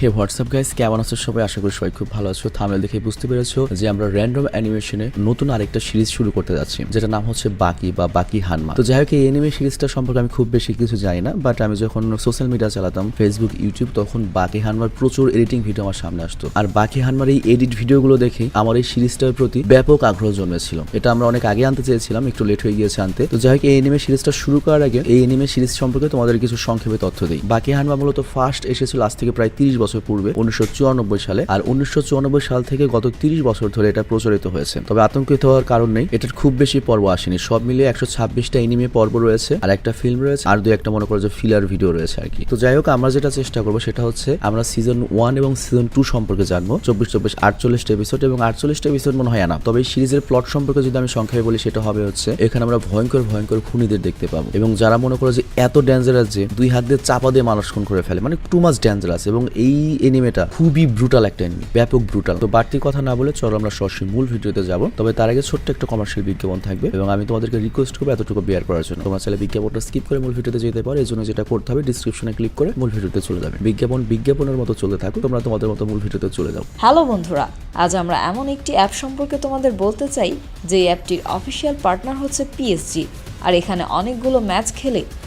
হে WhatsApp guys কেমন আছো সবাই? আশা করি সবাই খুব ভালো আছো। থামেল দেখে বুঝতে পেরেছ যে আমরা র্যান্ডম অ্যানিমেশনে নতুন আরেকটা সিরিজ শুরু করতে যাচ্ছি যেটা নাম হচ্ছে বাকি বা বাকি হানমা। তো যাই হোক, এই অ্যানিমে সিরিজটা সম্পর্কে আমি খুব বেশি কিছু জানি না বাট আমি যখন সোশ্যাল মিডিয়া চালাতাম ফেসবুক ইউটিউব তখন বাকি হানমার প্রচুর এডিটিং ভিডিও আমার সামনে আসতো। আর বাকি হানমার এই এডিট ভিডিওগুলো দেখে আমার এই সিরিজটার প্রতি ব্যাপক আগ্রহ জন্মেছিল। এটা আমরা অনেক আগে আনতে চেয়েছিলাম, একটু লেট হয়ে গিয়েছে আনতে। তো যাই হোক, এই অ্যানিমে সিরিজটা শুরু করার আগে, এই অ্যানিমে সিরিজ সম্পর্কে তোমাদের কিছু সংক্ষেপে তথ্য দিই। বাকি হানমা মূলত ফার্স্ট এসেছিল আজ থেকে প্রায় তিরিশ বছর পূর্বে উনিশশো চুরানব্বই সালে আর উনিশশো চুরানব্বই সাল থেকে গত তিরিশ বছর ধরে এটা প্রচলিত হয়েছে। তবে আতঙ্কিত হওয়ার কারণ নেই, এটার খুব বেশি পর্ব আসেনি। সব মিলিয়ে একশো ছাব্বিশটা এনিমে পর্ব রয়েছে আর একটা ফিল্ম রয়েছে আর দুই একটা মনে করো যে ফিলার ভিডিও রয়েছে আর কি। তো যাই হোক, আমরা যেটা চেষ্টা করব সেটা হচ্ছে আমরা সিজন ওয়ান এবং সিজন টু সম্পর্কে জানব। চব্বিশ চব্বিশ, আটচল্লিশটা এপিসোড এবং আটচল্লিশটা এপিসোড মনে হয় না তবে এই সিরিজের প্লট সম্পর্কে যদি আমি সংখ্যায় বলি, সেটা হবে হচ্ছে এখানে আমরা ভয়ঙ্কর ভয়ঙ্কর খুনিদের দেখতে পাবো এবং যারা মনে করো যে এত ডেঞ্জারাস যে দুই হাত দিয়ে চাপা দিয়ে মানুষ খুন করে ফেলে মানে টু মাস ডেঞ্জারাস এবং এই এনিমেটা খুবই ব্রুটাল একটা এনিমি ব্যাপক ব্রুটাল তো বাড়তি কথা না বলে চলো আমরা সরাসরি মূল ভিডিওতে যাব। তবে তার আগে ছোট্ট একটা কমার্শিয়াল বিজ্ঞাপন থাকবে এবং আমি তোমাদেরকে রিকোয়েস্ট করব এতটুকু বেয়ার করার জন্য। তোমার চাইলে বিজ্ঞাপনটা স্কিপ করে মূল ভিডিওতে যেতে পারো এই জন্য যেটা করতে হবে ডিসক্রিপশনে ক্লিক করে মূল ভিডিওতে চলে যাবে। বিজ্ঞাপন বিজ্ঞাপনের মতো চলতে থাকো তোমরা তোমাদের মতো মূল ভিডিওতে চলে যাও। হ্যালো বন্ধুরা, আজ আমরা এমন একটি অ্যাপ সম্পর্কে তোমাদের বলতে চাই, যে অ্যাপটির অফিসিয়াল পার্টনার হচ্ছে পিএসজি আর এখানে অনেকগুলো ম্যাচ খেলে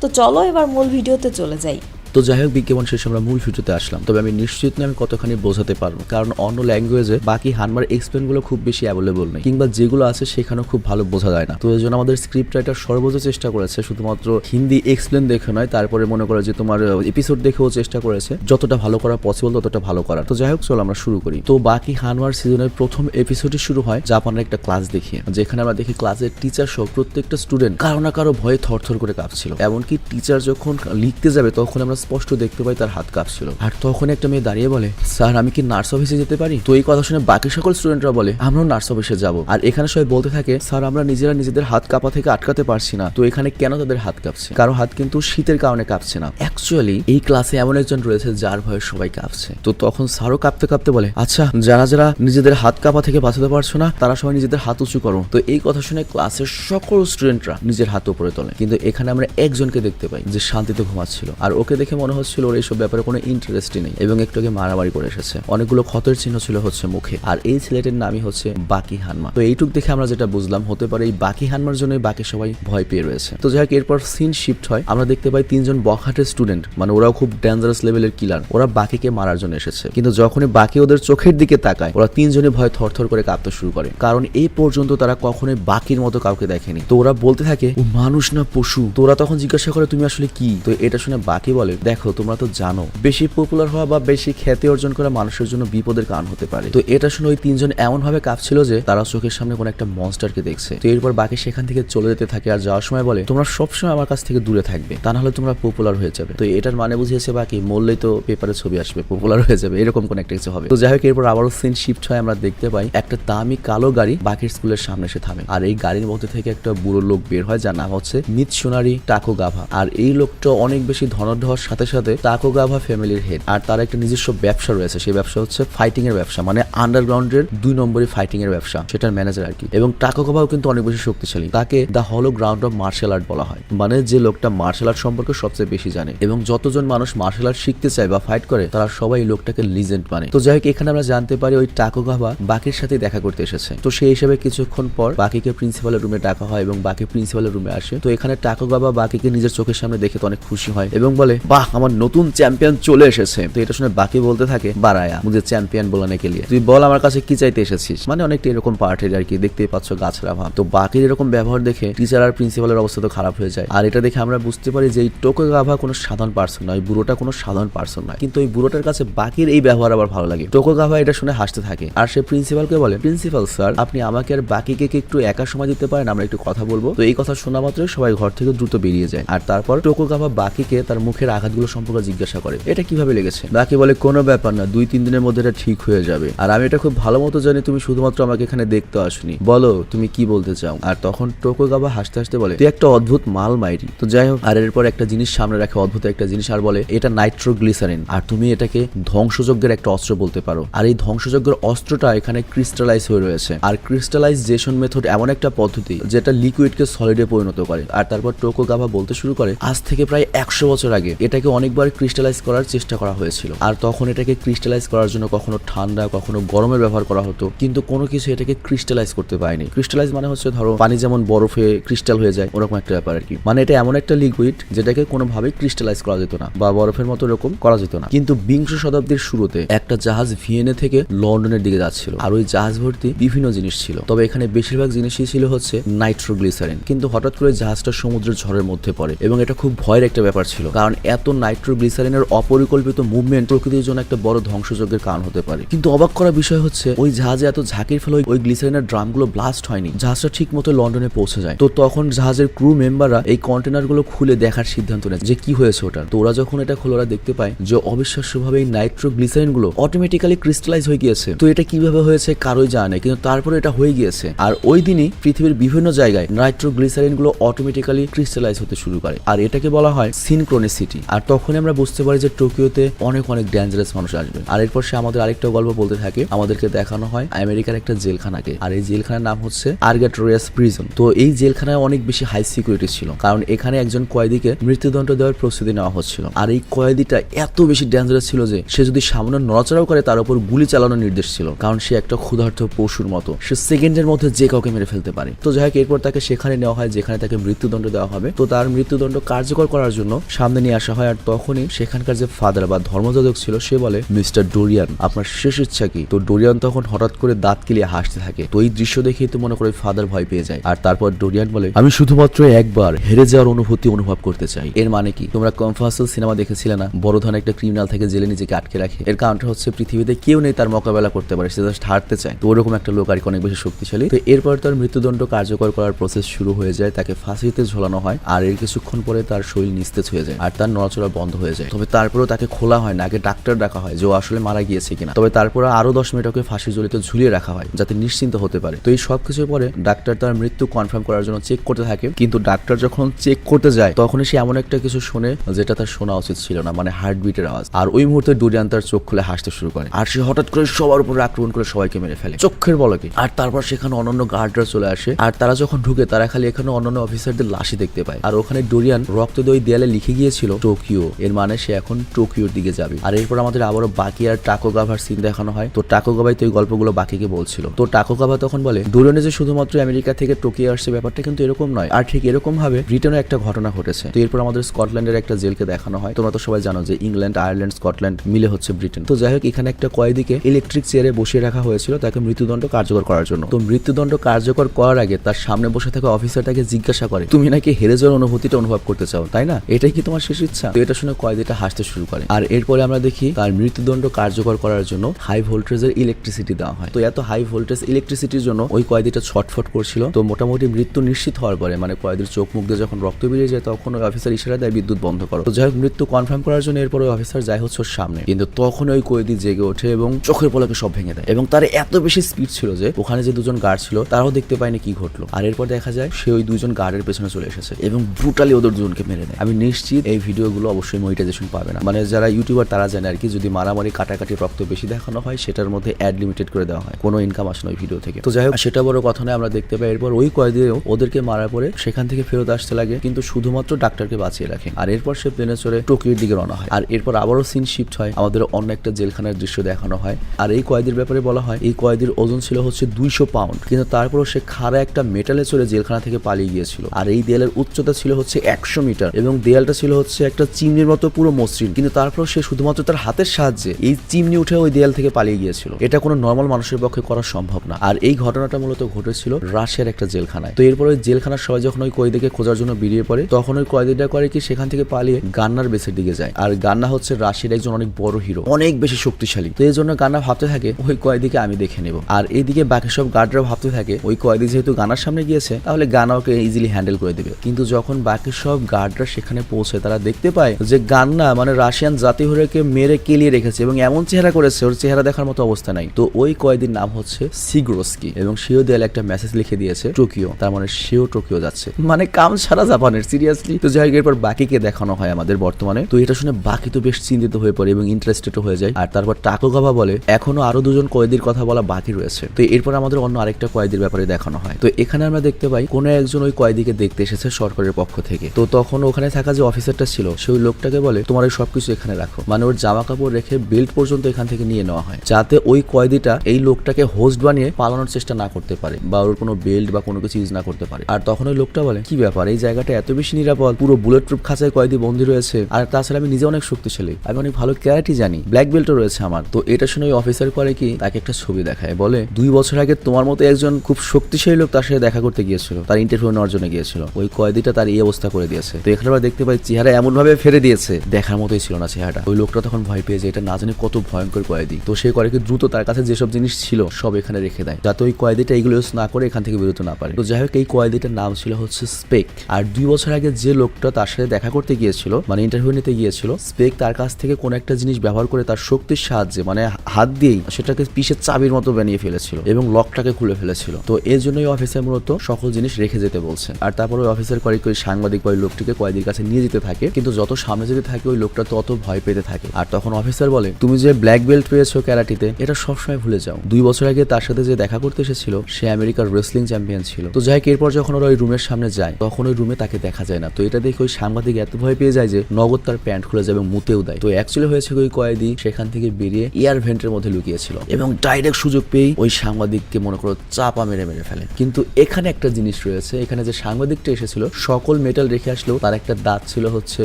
তো চলো এবার মূল ভিডিওতে চলে যাই। তো যাই হোক, বিজ্ঞাপন শেষে আমরা মূল ভিডিওতে আসলাম। তবে আমি নিশ্চিত না আমি কতখানি বোঝাতে পারব, কারণ অন্য ল্যাঙ্গুয়েজে বাকি হানমার এক্সপ্লেনগুলো খুব বেশি অ্যাভেলেবল নেই, কিংবা যেগুলো আছে সেখানেও খুব ভালো বোঝা যায় না। তো এই জন্য আমাদের স্ক্রিপ্ট রাইটার সর্বোচ্চ চেষ্টা করেছে, শুধুমাত্র হিন্দি এক্সপ্লেন দেখে নয়, তারপরে মনে করে যে তোমার এপিসোড দেখেও চেষ্টা করেছে, যতটা ভালো করা পসিবল ততটা ভালো করার। তো যাই হোক, চলো আমরা শুরু করি। তো বাকি হানওয়ার সিজনের প্রথম এপিসোডই শুরু হয় জাপানের একটা ক্লাস দেখিয়ে, যেখানে আমরা দেখি ক্লাসের টিচার সহ প্রত্যেকটা স্টুডেন্ট কারও না কারও ভয়ে থরথর করে কাঁপছিল। এমনকি টিচার যখন লিখতে যাবে, তখন আমরা স্পষ্ট দেখতে পাই তার হাত কাঁপছিল। আর তখন একটা মেয়ে দাঁড়িয়ে বলে, স্যার, আমি কি নার্স অফিসে যেতে পারি? তো এই কথা শুনে বাকি সকল স্টুডেন্টরা বলে, আমরাও নার্স অফিসে যাব। আর এখানে সবাই বলতে থাকে, স্যার, আমরা নিজেরা নিজেদের হাত কাঁপা থেকে আটকাতে পারছি না। তো এখানে কেন তাদের হাত কাঁপছে? কারও হাত কিন্তু শীতের কারণে কাঁপছে না। অ্যাকচুয়ালি এই ক্লাসে এমন একজন রয়েছে যার ভয়ে সবাই কাঁপছে। তো তখন স্যারও কাঁপতে কাঁপতে বলে আচ্ছা যারা যারা নিজেদের হাত কাঁপা থেকে বাঁচাতে পারছ না, তারা সবাই নিজেদের হাত উঁচু করো। তো এই কথা শুনে ক্লাসের সকল স্টুডেন্টরা নিজের হাত উপরে তোলে। কিন্তু এখানে আমরা একজনকে দেখতে পাই, যে শান্তিতে ঘুমাচ্ছিল। আর ওকে দেখে মনে হচ্ছিল ওর এইসব ব্যাপারে কোনো ইন্টারেস্টই নেই এবং একটু আগে মারামারি করে এসেছে। অনেকগুলো ক্ষতের চিহ্ন ছিল হচ্ছে মুখে। আর এই ছেলেটির নামই হচ্ছে বাকি হানমা। তো এইটুক দেখে আমরা যেটা বুঝলাম, হতে পারে এই বাকি হানমার জন্য বাকি সবাই ভয় পেয়ে রয়েছে। তো যাই হোক, এরপর সিন শিফট হয়। আমরা দেখতে পাই তিনজন বখাটের স্টুডেন্ট মানে ওরাও খুব ডেঞ্জারাস লেভেলের কিলার ওরা বাকিকে মারার জন্য এসেছে। কিন্তু যখনই বাকি ওদের চোখের দিকে তাকায়, ওরা তিনজনে ভয় থরথর করে কাঁপতে শুরু করে। কারণ এই পর্যন্ত তারা কখনোই বাকির মতো কাউকে দেখেনি। তো ওরা বলতে থাকে, ও মানুষ না পশু। তো ওরা তখন জিজ্ঞাসা করে, তুমি আসলে কি? তো এটা শুনে বাকি বলে দেখো, তোমরা তো জানো, বেশি পপুলার হওয়া বা বেশি খ্যাতি অর্জন করা মানুষের জন্য বিপদের কারণ হতে পারে। তো এটা শুনে ওই তিনজন এমন ভাবে কাঁপছিল যে তারা চোখের সামনে কোনো একটা মনস্টারকে দেখছে। তো এরপর বাকি সেখান থেকে চলে যেতে থাকে আর যাওয়ার সময় বলে, তোমরা সবসময় আমার কাছ থেকে দূরে থাকবে, তা না হলে তোমরা পপুলার হয়ে যাবে। তো এটার মানে বুঝিয়েছে বাকি, মরলেই তো পেপারে ছবি আসবে পপুলার হয়ে যাবে, এরকম কোন একটা কিছু হবে। তো যাই হোক, এরপর আবারও সিন শিফট হয়, আমরা দেখতে পাই একটা দামি কালো গাড়ি বাকির স্কুলের সামনে এসে থামে। আর এই গাড়ির মধ্যে থেকে একটা বুড়ো লোক বের হয়, যার নাম হচ্ছে মিৎসোনারি টাকো গাভা আর এই লোকটা অনেক বেশি ধনঢ হওয়ার সাথে সাথে টাকো গাভা ফ্যামিলির হেড আর তার একটা নিজস্ব ব্যবসা রয়েছে। সেই ব্যবসা হচ্ছে ফাইটিং এর ব্যবসা মানে আন্ডারগ্রাউন্ডের দুই নম্বরই ফাইটিং এর ব্যবসা, সেটার ম্যানেজার আর কি। এবং টাকো গাভাও কিন্তু অনেক বেশি শক্তিশালী। তাকে দ্য হলো গ্রাউন্ড অফ মার্শাল আর্ট বলা হয়। মানে যে লোকটা মার্শাল আর্ট সম্পর্কে সবচেয়ে বেশি জানে এবং যতজন মানুষ মার্শাল আর্ট শিখতে চায় বা ফাইট করে, তারা সবাই লোকটাকে লিজেন্ড মানে। তো যাই হোক, এখানে আমরা জানতে পারি ওই টাকো গাভা বাকির সাথে দেখা করতে এসেছে। তো সেই হিসেবে কিছুক্ষণ পর বাকিকে প্রিন্সিপালের রুমে ডাকা হয় এবং বাকি প্রিন্সিপালের রুমে আসে। তো এখানে টাকো গাভা বাকিকে নিজের চোখের সামনে দেখে তো অনেক খুশি হয় এবং বলে বাহ, আমার নতুন চ্যাম্পিয়ন চলে এসেছে। তো এটা শুনে বাকি বলতে থাকে, বারায়া মুঝে চ্যাম্পিয়ন বলানে কে লিয়ে। তুই বল আমার কাছে কি চাইতে এসেছিস? মানে অনেকটা এরকম পার্টির আর কি, দেখতেই পাচ্ছ গাছরা ভাব। তো বাকির এরকম ব্যবহার দেখে টিচার আর প্রিন্সিপালের অবস্থা তো খারাপ হয়ে যায়। আর এটা দেখে আমরা বুঝতে পারি যে এই টোকো গাভা কোনো সাধারণ পার্সন নয় বুড়োটা কোনো সাধারণ পার্সন নয়। কিন্তু ওই বুড়োটার কাছে বাকির এই ব্যবহার আবার ভালো লাগে। টোকো গাভা এটা শুনে হাসতে থাকে। আর সে প্রিন্সিপালকে বলে প্রিন্সিপাল স্যার আপনি আমাকে আর বাকিকে একটু একা সময় দিতে পারেন? আমরা একটু কথা বলব। তো এই কথা শোনা মাত্রই সবাই ঘর থেকে দ্রুত বেরিয়ে যায়। আর তারপর টোকো গাভা বাকিকে তার মুখের আঘাতগুলো সম্পর্কে জিজ্ঞাসা করে, এটা কীভাবে লেগেছে? বাকি বলে, কোনো ব্যাপার না, দুই, তিন দিনের মধ্যে এটা ঠিক হয়ে যাবে। আর আমি এটা খুব ভালো মতো জানি, তুমি শুধুমাত্র আমাকে এখানে দেখতে আসনি। বলো, তুমি কি বলতে চাও? আর তখন টোকো গাভা হাসতে হাসতে বলে, তুই একটা অদ্ভুত মাল মাইরি। তো যাই হোক, আর এরপর একটা জিনিস সামনে রাখে, অদ্ভুত একটা জিনিস, আর বলে, এটা নাইট্রোগ্লিসারিন। আর তুমি এটাকে ধ্বংসযজ্ঞের একটা অস্ত্র বলতে পারো। আর এই ধ্বংসযজ্ঞের অস্ত্রটা এখানে ক্রিস্টালাইজ হয়ে রয়েছে। আর ক্রিস্টালাইজেশন মেথড এমন একটা পদ্ধতি, যেটা লিকুইডকে সলিডে পরিণত করে। আর তারপর টোকো গাভা বলতে শুরু করে, আজ থেকে প্রায় একশো বছর আগে এটাকে অনেকবার ক্রিস্টালাইজ করার চেষ্টা করা হয়েছিল। আর তখন এটাকে ক্রিস্টালাইজ করার জন্য কখনো ঠান্ডা, কখনো গরমের ব্যবহার করা হতো। কিন্তু কোনো কিছু এটাকে ক্রিস্টালাইজ করতে পারেনি। ক্রিস্টালাইজ মানে হচ্ছে ধরো, পানি যেমন বরফে ক্রিস্টাল হয়ে যায়, ওরকম একটা ব্যাপার আর কি। মানে এটা এমন একটা লিকুইড যেটাকে কোনোভাবেই ক্রিস্টালাইজ করা যেত না বা বরফের মতো এরকম করা যেত না। কিন্তু বিংশ শতাব্দীর শুরুতে একটা জাহাজ ভিয়েনে থেকে লন্ডনের দিকে যাচ্ছিল। আর ওই জাহাজ ভর্তি বিভিন্ন জিনিস ছিল। তবে এখানে বেশিরভাগ জিনিসই ছিল হচ্ছে নাইট্রোগ্লিসারিন কিন্তু হঠাৎ করে জাহাজটা সমুদ্রের ঝড়ের মধ্যে পড়ে এবং এটা খুব ভয়ের একটা ব্যাপার ছিল। কারণ এত নাইট্রোগ্লিসারিনের অপরিকল্পিত মুভমেন্ট প্রকৃতির জন্য একটা বড় ধ্বংসযজ্ঞের কারণ হতে পারে। কিন্তু অবাক করা বিষয় হচ্ছে, ওই জাহাজে এত ঝাঁকির ফলে ওই- গ্লিসারিনের ড্রামগুলো ব্লাস্ট হয়নি। জাহাজটা ঠিক মতো লন্ডনে পৌঁছে যায়। তো তখন জাহাজের ক্রু মেম্বাররা এই কন্টেনারগুলো খুলে দেখার সিদ্ধান্ত নেয় যে কি হয়েছে ওটার। তো ওরা যখন এটা খোলা দেখতে পায় যে অবিশ্বাস্যভাবে এই নাইট্রোগ্লিসারিনগুলো অটোমেটিক্যালি ক্রিস্টালাইজ হয়ে গিয়েছে। তো এটা কীভাবে হয়েছে কারোই জানে কিন্তু তারপরে এটা হয়ে গিয়েছে। আর ওই দিনই পৃথিবীর বিভিন্ন জায়গায় নাইট্রোগ্লিসারিনগুলো অটোমেটিক্যালি ক্রিস্টালাইজ হতে শুরু করে। আর এটাকে বলা হয় সিনক্রোনিসিটি আর তখনই আমরা বুঝতে পারি যে টোকিওতে অনেক অনেক ডেঞ্জারাস মানুষ আসবে। আর এরপর সে আমাদের আরেকটা গল্প বলতে থাকে। আমাদেরকে দেখানো হয় আমেরিকার একটা জেলখানাকে। আর এই জেলখানার নাম হচ্ছে আর্গাটোরিয়াস প্রিজন। তো এই জেলখানায় অনেক বেশি হাই সিকিউরিটি ছিল। কারণ এখানে একজন কয়েদিকে মৃত্যুদণ্ড দেওয়ার প্রস্তুতি নেওয়া হচ্ছিল। আর এই কয়েদিটা এত বেশি ডেঞ্জারাস ছিল যে সে যদি সামান্য নড়াচড়াও করে, তার উপর গুলি চালানোর নির্দেশ ছিল। কারণ সে একটা ক্ষুধার্ত পশুর মতো। সে সেকেন্ডের মধ্যে যে কাউকে মেরে ফেলতে পারে। তো যাই হোক, এরপর তাকে সেখানে নেওয়া হয়, যেখানে তাকে মৃত্যুদণ্ড দেওয়া হবে। তো তার মৃত্যুদণ্ড কার্যকর করার জন্য সামনে নিয়ে আসা হয় আর তখনই সেখানকার যে ফাদার বা ধর্মযাজক ছিল, সে বলে, মিস্টার ডোরিয়ান, আপনার শেষ ইচ্ছা কি? তো ডোরিয়ান তখন হঠাৎ করে দাঁত কিলিয়ে হাসতে থাকে। তো এই দৃশ্য দেখেই তো মনে করে ফাদার ভয় পেয়ে যায়। আর তারপর ডোরিয়ান বলে, আমি শুধুমাত্র একবার হেরে যাওয়ার অনুভূতি অনুভব করতে চাই। এর মানে কি? তোমরা কমফাসল সিনেমা দেখেছিলে না? বড় ধরনের একটা ক্রিমিনাল থেকে জেলে নিজেকে আটকে রাখে। এর কারণটা হচ্ছে পৃথিবীতে কেউ নেই তার মোকাবেলা করতে পারে, সে জাস্ট হারতে চায়। তো ওরকম একটা লোক আর অনেক বেশি শক্তিশালী। তো এরপর তার মৃত্যুদণ্ড কার্যকর করার প্রসেস শুরু হয়ে যায়। তাকে ফাঁসিতে ঝোলানো হয়। আর এর কিছুক্ষণ পরে তার শরীর নিস্তেজ হয়ে যায়। আর তার নড়াচড়া বন্ধ হয়ে যায়। তবে তারপরেও তাকে খোলা হয় না, আগে ডাক্তার ডাকা হয় যে ও আসলে মারা গিয়েছে কিনা। তবে তারপরে আরও দশ মিনিট ওকে ফাঁসি জড়িত ঝুলিয়ে রাখা হয়, যাতে নিশ্চিন্ত হতে পারে। তো এই সব কিছুর পরে ডাক্তার তার মৃত্যু কনফার্ম করার জন্য চেক করতে থাকে, কিন্তু ডাক্তার যখন চেক করতে যায়, তখনই সে এমন একটা কিছু শুনে যেটা তার শোনা উচিত ছিল না মানে হার্টবিটের আওয়াজ। আর ওই মুহূর্তে ডুরিয়ান তার চোখ খুলে হাসতে শুরু করে। আর সে হঠাৎ করে সবার উপরে আক্রমণ করে সবাইকে মেরে ফেলে। চোখের বলকে। আর তারপর সেখানে অন্যান্য গার্ডরা চলে আসে, আর তারা যখন ঢুকে তারা খালি এখানে অন্যান্য অফিসারদের লাশই দেখতে পায়। আর ওখানে ডোরিয়ান রক্ত দই দেয়ালে লিখে গিয়েছিল টোকিও। এর মানে সে এখন টোকিওর দিকে যাবে। আর এরপর আমাদের আবারও বাকি আর টাকো গাভার সিন দেখানো হয়। তো টাকো গাভাই তো এই গল্পগুলো বাকিকে বলছিল। তো টাকো গাভা তখন বলে ডোরিয়ানে যে শুধুমাত্র আমেরিকা থেকে টোকিও আসছে ব্যাপারটা কিন্তু এরকম নয়। আর ঠিক এরকম ভাবে ব্রিটেনে একটা ঘটনা ঘটেছে। তো এরপর আমাদের স্কটল্যান্ডের একটা জেলকে দেখানো হয়। তোমরা তো সবাই জানো যে ইংল্যান্ড, আয়ারল্যান্ড, স্কটল্যান্ড মিলে হচ্ছে ব্রিটেন। তো যাই হোক, এখানে একটা কয়েদিকে ইলেকট্রিক চেয়ারে বসিয়ে রাখা হয়েছিল তাকে মৃত্যুদণ্ড কার্যকর করার জন্য। তো মৃত্যুদণ্ড কার্যকর করার আগে তার সামনে বসে থাকা অফিসার তাকে জিজ্ঞাসা করে, তুমি নাকি হেরে যাওয়ার অনুভূতিটা অনুভব করতে চাও? তাই না? এটাই কি তোমার শেষ ইচ্ছা? তো এটা শুনে কয়েদিটা হাসতে শুরু করে। আর এরপরে আমরা দেখি তার মৃত্যুদণ্ড কার্যকর করার জন্য হাই ভোল্টেজের ইলেকট্রিসিটি দেওয়া হয়। তো এত হাই ভোল্টেজ ইলেকট্রিসিটির জন্য ওই কয়েদিটা ছটফট করছিল। তো মোটামুটি মৃত্যু নিশ্চিত হওয়ার পরে মানে কয়েদির চোখ মুখ দিয়ে যখন রক্ত বেরিয়ে যায় তখন ওই অফিসার ইশারা দেয়, বিদ্যুৎ বন্ধ করো। তো যাই হোক মৃত্যু কনফার্ম করার জন্য এরপর ওই অফিসার যাই হচ্ছে ওর সামনে। কিন্তু তখন ওই কয়েদি জেগে ওঠে এবং চোখের পলকে সব ভেঙে দেয়। এবং তার এত বেশি স্পিড ছিল যে ওখানে যে দুজন গার্ড ছিল তারাও দেখতে পায়নি কি ঘটলো। আর এরপর দেখা যায় সে ওই দুজন গার্ডের পেছনে চলে এসেছে এবং ব্রুটালি ওদের দুজনকে মেরে দেয়। আমি নিশ্চিত এই ভিডিওগুলো অবশ্যই মনিটাইজেশন পাবে না। মানে যারা ইউটিউবার তারা জানে আর কি, যদি মারামারি, কাটাকাটি রক্ত বেশি দেখানো হয়, সেটার মধ্যে অ্যাড লিমিটেড করে দেওয়া হয়। কোনো ইনকাম আসে না ওই ভিডিও থেকে। তো যাই হোক, সেটা বড় কথা নয়, আমরা দেখতে পাই এরপর ওই কয়েদিও ওদেরকে মারার পরে সেখান থেকে ফেরত আসতে লাগে, কিন্তু শুধুমাত্র ডাক্তারকে বাঁচিয়ে রাখে। আর এরপর সে প্লেনে চড়ে টোকিওর দিকে রওনা হয়। আর এরপর আবারও সিন শিফট হয়, আমাদের অন্য একটা জেলখানার দৃশ্য দেখানো হয়। আর এই কয়েদির ব্যাপারে বলা হয়, এই কয়েদির ওজন ছিল হচ্ছে দুইশো পাউন্ড কিন্তু তারপরও সে খাড়া একটা মেটালে চড়ে জেলখানা থেকে পালিয়ে গিয়েছিল। আর এই দেয়ালের উচ্চতা ছিল হচ্ছে একশো মিটার। এবং দেয়ালটা ছিল হচ্ছে একটা চিমনির মতো পুরো মসৃণ, কিন্তু তারপর সে শুধুমাত্র তার হাতের সাহায্যে এই চিমনি উঠে ওই দেয়াল থেকে পালিয়ে গিয়েছিল। এটা কোনো নর্মাল মানুষের পক্ষে করা সম্ভব না। আর এই ঘটনাটা মূলত ঘটেছিল রাশিয়ার একটা জেলখানায়। তো এরপর জেলখানার সবাই যখন ওই কয়েদিকে খোঁজার জন্য বেরিয়ে পড়ে, তখন ওই কয়েদিটা করে কি সেখান থেকে পালিয়ে গান্নার বেসের দিকে যায়। আর গান্না হচ্ছে রাশিয়ার একজন অনেক বড় হিরো অনেক বেশি শক্তিশালী। তো এই জন্য গান্না ভাবতে থাকে, ওই কয়েদিকে আমি দেখে নেব। আর এইদিকে বাকি সব গার্ডরা ভাবতে থাকে, ওই কয়েদি যেহেতু গানার সামনে গিয়েছে, তাহলে গানা ওকে ইজিলি হ্যান্ডেল করে দেবে। কিন্তু যখন বাকি সব গার্ডরা সেখানে পৌঁছে, তারা দেখতে পায় যে গান্না মানে রাশিয়ান জাতি হরেকে মেরে কেলিয়ে রেখেছে এবং এমন চেহারা করেছে, ওর চেহারা দেখার মতো অবস্থা নাই। তো ওই কয়েদির নাম হচ্ছে সিগ্রোস্কি এবং সেও দেয়ালে একটা মেসেজ লিখে দিয়েছে, টোকিও তার মানে সেও টোকিও যাচ্ছে। মানে কাম সারা জাপানের সিরিয়াসলি তো যাই এরপর বাকিকে দেখানো হয় আমাদের বর্তমানে। তো এটা শুনে বাকি তো বেশ চিন্তিত হয়ে পড়ে এবং ইন্টারেস্টেড হয়ে যায়। আর তারপর টাকোগাবা বলে, এখনও আরও দুজন কয়েদির কথা বলা বাকি রয়েছে। তো এরপর আমাদের অন্য আরেকটা কয়েদির ব্যাপারে দেখানো হয়। তো এখানে আমরা দেখতে পাই, কোনো একজন ওই কয়েদিকে দেখতে এসেছে সরকারের পক্ষ থেকে। তো তখন ওখানে থাকা যে অফিসারটা ছিল সে ওই লোকটাকে বলে, তোমার এই সবকিছু এখানে রাখো। মানে ওর জামা কাপড় রেখে বেল্ট পর্যন্ত এখান থেকে নিয়ে নেওয়া হয়, যাতে ওই কয়েদিটা এই লোকটাকে হোস্ট বানিয়ে পালানোর চেষ্টা না করতে পারে বা ওর কোনো বেল্ট বা কোনো কিছু ইউজ না করতে পারে। আর তখন ওই লোকটা বলে, কি ব্যাপার? এই জায়গাটা এত বেশি নিরাপদ, পুরো বুলেট প্রুফ খাঁচায় কয়েদি বন্দি রয়েছে। আর তাছাড়া আমি নিজে অনেক শক্তিশালী, আমি অনেক ভালো ক্যারাটি জানি, ব্ল্যাক বেল্টও রয়েছে আমার। তো এটা শুনে ওই অফিসার করে কি, তাকে একটা ছবি দেখায়, বলে, দুই বছর আগে তোমার মতো একজন খুব শক্তিশালী লোক তার সাথে দেখা করতে গিয়েছিল, তার ইন্টারভিউ নেওয়ার জন্য গিয়েছিল। ওই কয়েদিটা তার এই অবস্থা করে দিয়েছে। তো এখানে আমরা দেখতে পাই, চেহারা এমন ভাবে ফেরে দিয়েছে। দেখার মতোই ছিল না চেহারাটা। ওই লোকটা তখন ভয় পেয়ে যায়, এটা না জানি কত ভয়ঙ্কর কয়েদি। তো সে করে কি দ্রুত তার কাছে যেসব জিনিস ছিল, সব এখানে রেখে দেয়। যাতে ওই কয়েদিটা এগুলো ইউজ না করে এখান থেকে বেরোতে না পারে। তো যাই হোক, এই কয়েদিটার নাম ছিল হচ্ছে স্পেক। আর দুই বছর আগে যে লোকটা তার সাথে দেখা করতে গিয়েছিল মানে ইন্টারভিউ নিতে গিয়েছিল, স্পেক তার কাছ থেকে কোন একটা জিনিস ব্যবহার করে তার শক্তির সাহায্যে মানে হাত দিয়েই সেটাকে পিসের চাবির মতো বানিয়ে ফেলেছিল এবং লকটাকে খুলে ফেলেছিল। তো এর জন্যই অফিসার মূলত সকল জিনিস রেখে যেতে বলছে। আর তারপর ওই অফিসার ওই সাংবাদিক বা লোকটিকে কয়েদির কাছে নিয়ে যেতে থাকে। কিন্তু যত সামনে যেতে থাকে, ওই লোকটা তত ভয় পেতে থাকে। আর তখন অফিসার বলে, তুমি যে ব্ল্যাক বেল্ট পেয়েছ ক্যারাটিতে, এটা সবসময় ভুলে যাও। দুই বছর আগে তার সাথে যে দেখা করতে এসেছিল, সে আমেরিকার রেসলিং চ্যাম্পিয়ন ছিল। তো যাই এরপর যখন ওরা ওই রুমের সামনে যায়, তখন ওই রুমে তাকে দেখা যায় না। তো এটা দেখে ওই সাংবাদিক এত ভয় পেয়ে যায় যে, নগদ তার প্যান্ট খুলে যাবে মুতেও দেয়। তো অ্যাকচুয়ালি হয়েছে ওই কয়েদি সেখান থেকে বেরিয়ে এয়ার ভেন্টের মধ্যে লুকিয়েছিল। এবং ডাইরেক্ট সুযোগ পেয়েই ওই সাংবাদিককে মনে করো চাপা মেরে মেরে ফেলে। কিন্তু এখানে একটা জিনিস রয়েছে, এখানে যে সাংবাদিকটা এসেছিল, সকল মেটাল রেখে আসলেও তার একটা দাঁত ছিল হচ্ছে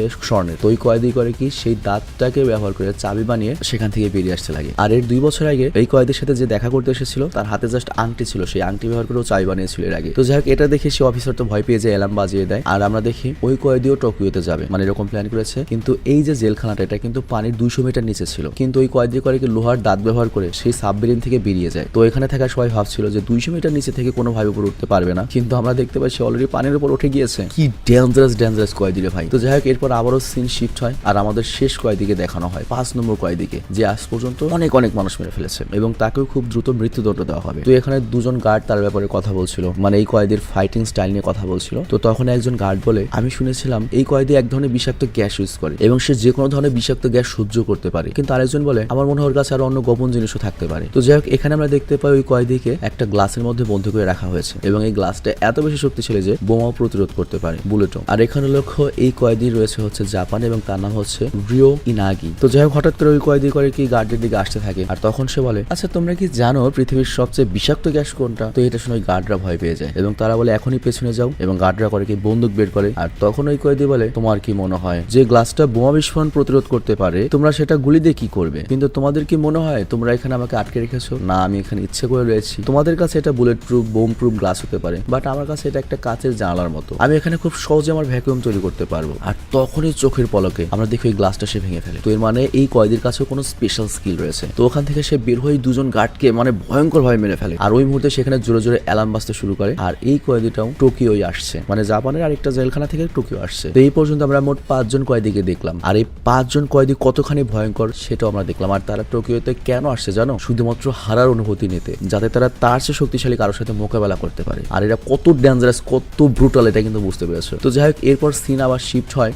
স্বর্ণের। তো ওই কয়েদি করে কি সেই দাঁতটাকে ব্যবহার করে চাবি বানিয়ে সেখান থেকে বেরিয়ে আসতে লাগে। আর এর দুই বছর আগে এই কয়েদির সাথে যে দেখা করতে এসেছিল, তার হাতে জাস্ট আংটি ছিল। সেই আংটি ব্যবহার করে ও চাবি বানিয়েছিল এর আগে। তো যাই হোক, এটা দেখে সে অফিসার তো ভয় পেয়ে যায়, অ্যালার্ম বাজিয়ে দেয়। আর আমরা দেখি ওই কয়েদিও টোকিওতে যাবে। মানে এরকম প্ল্যান করেছে। কিন্তু এই যে জেলখানাটা, এটা কিন্তু পানির দুইশো মিটার নিচে ছিল। কিন্তু ওই কয়েদি করে কি লোহার দাঁত ব্যবহার করে সেই সাবমেরিন থেকে বেরিয়ে যায়। তো এখানে থাকা সবাই ভাবছিল যে দুইশো মিটার নিচে থেকে কোনোভাবে উপরে উঠতে পারবে না। কিন্তু আমরা দেখতে পাই সে অলরেডি পানির উপর উঠে গিয়েছে। কি ডেঞ্জারাস ডেঞ্জারাস কয়েদি রে ভাই। তো যাই হোক, এরপর আবারও সিন শিফট হয় আর আমাদের শেষ কয়েদিকে দেখানো হয়, পাঁচ নম্বর কয়েদিকে, যে আজ পর্যন্ত অনেক অনেক মানুষ মেরে ফেলেছে এবং তাকেও খুব দ্রুত মৃত্যুদণ্ড দেওয়া হবে। তো এখানে দুজন গার্ড তার ব্যাপারে কথা বলছিল মানে এই কয়েদির ফাইটিং স্টাইল নিয়ে কথা বলছিল। তো তখন একজন গার্ড বলে, আমি শুনেছিলাম এই কয়েদি এক ধরনের বিষাক্ত গ্যাস ইউজ করে এবং সে যে কোনো ধরনের বিষাক্ত গ্যাস সহ্য করতে পারে। কিন্তু আরেকজন বলে, আমার মনে ওর কাছে আরও অন্য গোপন জিনিসও থাকতে পারে। তো যাই হোক, এখানে আমরা দেখতে পাই ওই কয়েদিকে একটা গ্লাসের মধ্যে বন্ধ করে রাখা হয়েছে এবং এই গ্লাসটা এত বেশি শক্তিশালী যে বোমাও প্রতিরোধ করতে পারে বুলেটও আর এখানে লক্ষ্য, এই কয়েদি রয়েছে হচ্ছে জাপান এবং তার নাম হচ্ছে রিও ইনাগি। তো যাই হোক, হঠাৎ করে ওই কয়েদি করে কি গার্ডের দিকে আসতে থাকে। আর তখন সে বলে আচ্ছা তোমরা কি জানো পৃথিবীর সবচেয়ে বিষাক্ত গ্যাস কোনটা? তো এটা শুনে গার্ডরা ভয় পেয়ে যায় এবং তারা বলে, এখনই পেছনে যাও। এবং গার্ডরা করে কি বন্দুক বের করে। আর তখন ওই কয়েদি বলে, তোমার কি মনে হয় যে গ্লাসটা বোমা বিস্ফোরণ প্রতিরোধ করতে পারে? তোমরা সেটা গুলি দিয়ে কি করবে? কিন্তু তোমাদের কি মনে হয় তোমরা এখানে আমাকে আটকে রেখেছো? না, আমি এখানে ইচ্ছে করে রয়েছি। তোমাদের কাছে এটা bullet proof bomb proof glass হতে পারে বাট আমার কাছে এটা একটা কাচের জানালার মতো। আমি এখানে খুব সহজে আমার ভ্যাকুয়াম তৈরি করতে পারব। আর তখনই চোখের পলকে আমরা দেখি ওই গ্লাসটা সে ভেঙে ফেলে। তো এর মানে এই কয়েদির কাছেও কোনো স্পেশাল স্কিল রয়েছে। তো ওখান থেকে সে বের হয়ে দুজন গার্ডকে মানে ভয়ঙ্কর ভাবে মেরে ফেলে। আর ওই মুহূর্তে সেখানে জোরে জোরে অ্যালার্ম বাজতে শুরু করে। আর এই কয়েদিটাও টোকিওই আসছে। মানে জাপানের আরেকটা জেলখানা থেকে টোকিও আসছে। তো এই পর্যন্ত আমরা মোট পাঁচজন কয়েদিকে দেখলাম। আর এই পাঁচজন কয়েদি কতখানি ভয়ঙ্কর সেটাও আমরা দেখলাম। আর তারা টোকিওতে কেন আসছে জানো? শুধুমাত্র হারার অনুভূতি নিতে। যাতে তারা তার চেয়ে শক্তিশালী কারোর সাথে মোকাবেলা করতে পারে। আর এরা কত ডেঞ্জারাস কত ব্রুটাল এটা কিন্তু বুঝতে পেরেছে। তো যাই হোক, এরপর সিন আবার শিফট হয়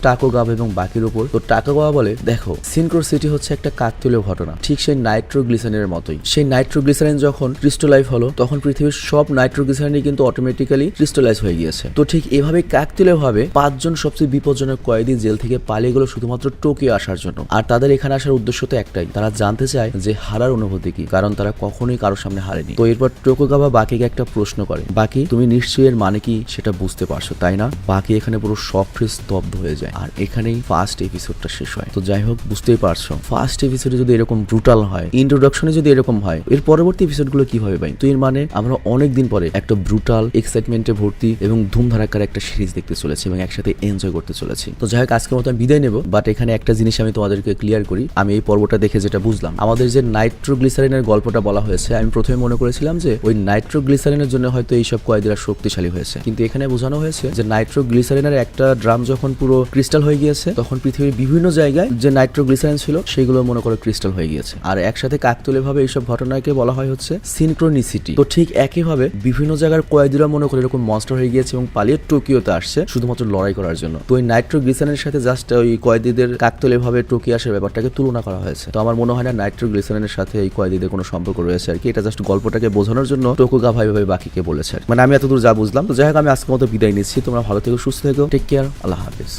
টাকোগাভ এবং বাকির উপর। তো টাকোগাওয়া বলে, দেখো সিনক্রো সিটি হচ্ছে একটা কাকতুলীয় ঘটনা। ঠিক সেই নাইট্রোগ্লিসারিনের মতোই। সেই নাইট্রোগ্লিসারিন যখন ক্রিস্টোলাইভ হলো, তখন পৃথিবীর সব নাইট্রোগ্লিসারিনই কিন্তু অটোমেটিক্যালি ক্রিস্টোলাইজ হয়ে গিয়েছে। তো ঠিক এভাবে কাকতুলীয় ভাবে পাঁচজন সবচেয়ে বিপজ্জনক কয়েদি জেল থেকে পালিয়ে গেল শুধুমাত্র টোকিও আসার জন্য। আর তাদের এখানে আসার উদ্দেশ্য তো একটাই। তারা জানতে চায় যে হারার অনুভূতি কি, কারণ তারা কখনোই কারোর সামনে হারেনি। তো এরপর টোকোগাবা বাকিকে একটা প্রশ্ন করে, বাকি, তুমি নিশ্চয়ই এর মানে কি? সেটা বুঝতে পারছ, তাই না? বাকি এখানে পুরো সফট স্তব্ধ হয়ে যায়। আর এখানে এখানেই ফার্স্ট এপিসোডটা শেষ হয়। তো যাই হোক, বুঝতেই পারছ। ফার্স্ট এপিসোডে যদি এরকম ব্রুটাল হয় ইন্ট্রোডাকশনে যদি এরকম হয়, এর পরবর্তী এপিসোডগুলো কি হবে ভাই? তো এর মানে আমরা অনেক দিন পরে একটা ব্রুটাল এক্সাইটমেন্টে ভর্তি এবং ধুমধারাক্কার একটা সিরিজ দেখতে চলেছি এবং একসাথে এনজয় করতে চলেছি। তো যাই হোক, আজকের মতো আমি বিদায় নেব বাট এখানে একটা জিনিস আমি তোমাদেরকে ক্লিয়ার করি। আমি এই পর্বটা দেখে যেটা বুঝলাম, আমাদের যে নাইট্রোগ্লিসারিনের গল্পটা বলা হয়েছে, আমি প্রথমে মনে করেছিলাম যে ওই নাইট্রোগ্লিসারিনের জন্য হয়তো এইসব কয়েদিরা শক্তিশালী হয়েছে। কিন্তু এখানে বোঝানো হয়েছে যে নাইট্রোগ্লিসারিনের একটা ড্রাম যখন পুরো ক্রিস্টাল হয়ে গিয়েছে, তখন পৃথিবীর বিভিন্ন জায়গায় যে নাইট্রোগ্লিসারিন ছিল সেগুলো মনে করো ক্রিস্টাল হয়ে গিয়েছে। আর একসাথে কাকতুলে ভাবে এইসব ঘটনাকে বলা হয় হচ্ছে সিনক্রোনিসিটি তো ঠিক একইভাবে বিভিন্ন জায়গার কয়েদিরা মনে করে এরকম মনস্টার হয়ে গিয়েছে এবং পালিয়ে টোকিওতে আসছে, শুধুমাত্র লড়াই করার জন্য। তো ওই নাইট্রোগ্লিসারিনের সাথে জাস্ট ওই কয়েদিদের কাকতলে ভাবে টোকিও আসার ব্যাপারটাকে তুলনা করা হয়েছে। তো আমার মনে হয় না নাইট্রোগ্লিসারিনের সাথে এই কয়েদিদের কোনো সম্পর্ক রয়েছে আর কি। এটা জাস্ট গল্পটাকে বোঝানোর জন্য টোকুগা ভাই ভাই বাকিকে বলেছে মানে আমি এতদূর যা বুঝলাম। তো যাই হোক, আমি আজকের মতো বিদায় নিচ্ছি। তোমরা ভালো থেকো, সুস্থ থেকো। টেক কেয়ার আল্লাহ হাফিজ।